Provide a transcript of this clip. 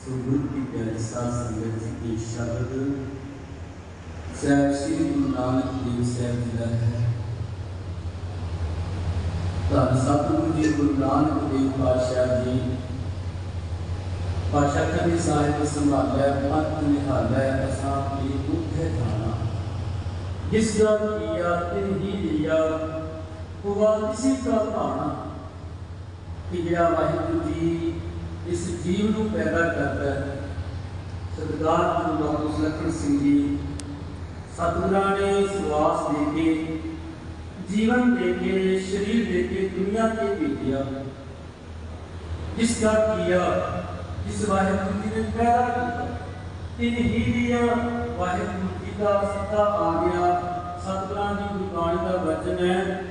ਸੰਗਤ ਦੀ ਪਿਆਰੀ ਸਾਧ ਸੰਗਤ ਜੀ ਦੇ ਸ਼ਬਦ ਸਾਹਿਬ ਸ੍ਰੀ ਗੁਰੂ ਨਾਨਕ ਦੇਵ ਸਾਹਿਬ ਜੀ ਦਾ ਹੈ ਧੰਨ ਸਤਿਗੁਰੂ ਜੀ ਗੁਰੂ ਨਾਨਕ ਦੇਵ ਪਾਤਸ਼ਾਹ ਜੀ ਪਾਸ਼ਾ ਕਵੀ ਸਾਹਿਬ ਸੰਭਾਲਿਆ ਮਤ ਨਿਹਾਲਿਆ ਅਸਾਂ ਕੀ ਦੁੱਖੇ ਥਾਣਾ ਜਿਸ ਦਾ ਕੀਆ ਤਿਨ ਹੀ ਲਿਆ ਹੋਵਾ ਕਿਸੇ ਦਾ ਭਾਣਾ ਕਿ ਜਿਹੜਾ ਵਾਹਿਗੁਰੂ ਜੀ ਜੀਵ ਨੂੰ ਪੈਦਾ ਕਰਦਾ ਹੈ। ਸਰਦਾਰ ਗੁਰੂ ਡਾਕਟਰ ਸੁਲੱਖਣ ਸਿੰਘ ਜੀ, ਸਤਿਗੁਰਾਂ ਨੇ ਸਵਾਸ ਦੇ ਕੇ, ਜੀਵਨ ਦੇ ਕੇ, ਸਰੀਰ ਦੇ ਕੇ, ਦੁਨੀਆ ਤੇ ਭੇਜਿਆ। ਜਿਸ ਦਾ ਕੀਆ ਜਿਸ ਵਾਹਿਗੁਰੂ ਜੀ ਨੇ ਪੈਦਾ ਕੀਤਾ। ਤਿਨ ਹੀ ਲਿਆ ਵਾਹਿਗੁਰੂ ਜੀ ਦਾ ਸੱਤਾ ਆ ਗਿਆ। ਸਤਿਗੁਰਾਂ ਦੀ ਗੁਰਬਾਣੀ ਦਾ ਵਚਨ ਹੈ